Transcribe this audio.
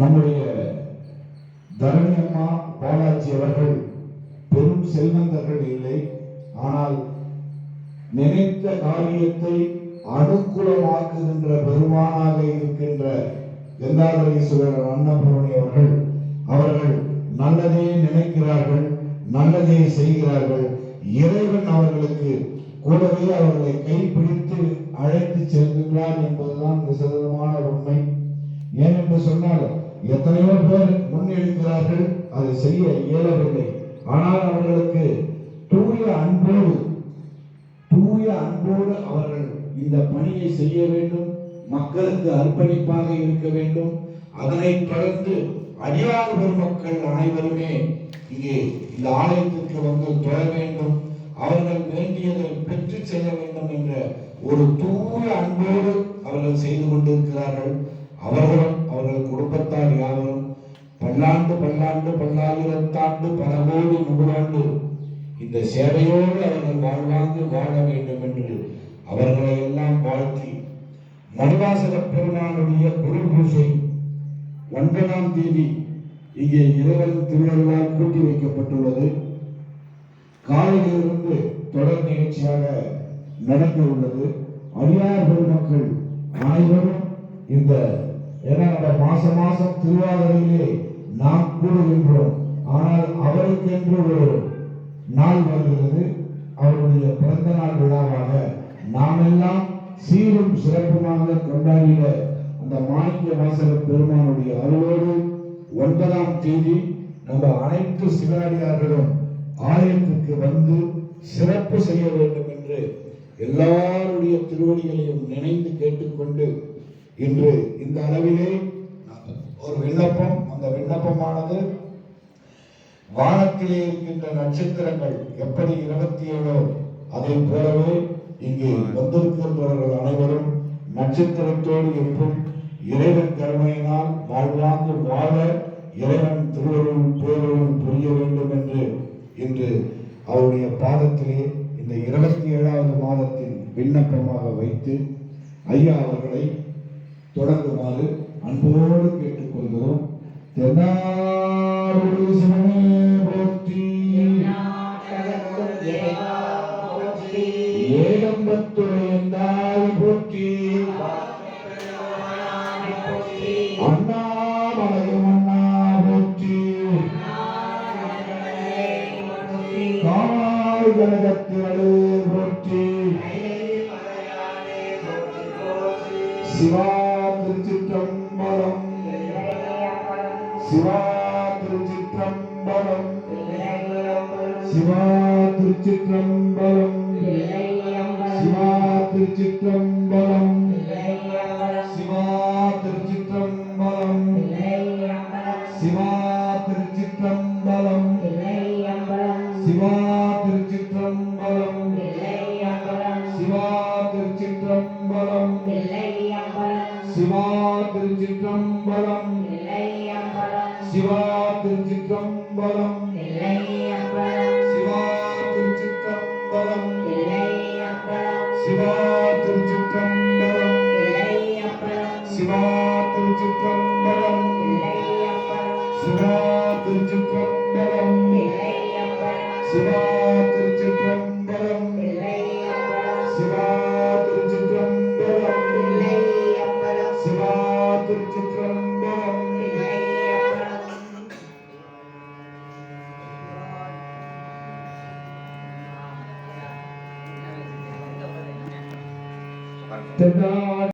நம்முடைய தரணி அம்மா பாலாஜி அவர்கள் பெரும் செல்வந்தர்கள் இல்லை. ஆனால் நினைத்த காரியத்தை அனுகூலமாக்குகின்ற பெருமானாக இருக்கின்ற கந்தாதரீஸ்வரர் அன்னபூரணி அவர்கள் அவர்கள் நல்லதே நினைக்கிறார்கள் நல்லதே செய்கிறார்கள். இறைவன் அவர்களுக்கு கூடவே அவர்களை கைப்பிடித்து அழைத்து செல்கின்றார் என்பதுதான் விசதமான உண்மை. ஏனென்று சொன்னால் எத்தனையோ பேர் முன்னெடுக்கிறார்கள் அதை செய்ய இயலவில்லை. ஆனால் அவர்களுக்கு தூய அன்போடு தூய அன்போடு அவர்கள் இந்த பணியை செய்ய வேண்டும் மக்களுக்கு அர்ப்பணிப்பாக இருக்க வேண்டும். அதனை தொடர்ந்து அடியார் பெருமக்கள் அனைவருமே இங்கே இந்த ஆலயத்திற்கு வந்து தொழ வேண்டும். அவர்கள் வேண்டியதை பெற்று செல்ல வேண்டும் என்ற ஒரு தூய அன்போடு அவர்கள் செய்து கொண்டிருக்கிறார்கள். பல்லாண்டு பல்லாண்டு பல்லாயிரத்தாண்டு பல கோடி நூறாண்டு இந்த சேவையோடு அவர்கள் வாழ்வாங்கு வாழ வேண்டும் என்று அவர்களை எல்லாம் வாழ்த்தி மணிவாசக பெருமானுடைய குரு பூசை ஒன்பதாம் தேதி இங்கே இரவல் திருவள்ளுவார் கூட்டி வைக்கப்பட்டுள்ளது. காலையிலிருந்து தொடர் நிகழ்ச்சியாக நடக்க உள்ளது. அரியார் பெருமக்கள் அனைவரும் இந்த ஏன்னா நம்ம மாச மாசம் திருவாதிரையிலே நாம் கூடுகின்றோம் ஆனால் அவருக்கென்று ஒரு நாள் வருகிறது. அவருடைய பிறந்த நாள் விழாவாக நாம் எல்லாம் சீரும் சிறப்புமாக கொண்டாடிய அந்த மாணிக்க வாசக பெருமானுடைய அருளோடு ஒன்பதாம் தேதி நம்ம அனைத்து சிவனடியார்களும் ஆலயத்திற்கு வந்து சிறப்பு செய்ய வேண்டும் என்று எல்லாருடைய திருவடிகளையும் நினைந்து கேட்டுக்கொண்டு இன்று இந்த அளவிலே ஒரு விண்ணப்பம் அந்த விண்ணப்பமானது வானத்திலே இருக்கின்ற நட்சத்திரங்கள் எப்படி இருபத்தி ஏழோ அதை போலவே இங்கே வந்திருக்கின்றவர்கள் அனைவரும் நட்சத்திரத்தோடு இருக்கும் இறைவன் கருணையினால் வாழ்வாங்கு வாழ இறைவன் திருவருள் பேரருள் புரிய வேண்டும் என்று இன்று அவருடைய பாதத்திலே இந்த இருபத்தி ஏழாவது மாதத்தின் விண்ணப்பமாக வைத்து ஐயா அவர்களை தொடங்குமாறு அன்போடு கொள்கிறோம். தென்னாடுடைய சிவனே போற்றி. ஏகம்பத்துறையந்தாய் போற்றி. அண்ணாமலையும் அண்ணா போற்றி. காய் கனகத்திரளே போற்றி. சிவா சிவா திருச்சிற்றம்பலம் சிவா திருச்சிற்றம்பலம் சிவா திருச்சிற்றம்பலம் சிவா திருச்சிற்றம்பலம் சிவா திருச்சிற்றம்பலம் சிவா திருச்சிற்றம்பலம் சிவா திருச்சிற்றம்பலம் சிவா திருச்சிற்றம்பலம் శివా తిరుచిత్రం బలం శివా తిరుచిత్రం బలం శివా తిరుచిత్రం బలం శివా తిరుచిత్రం బలం శివా బలం శివా The Lord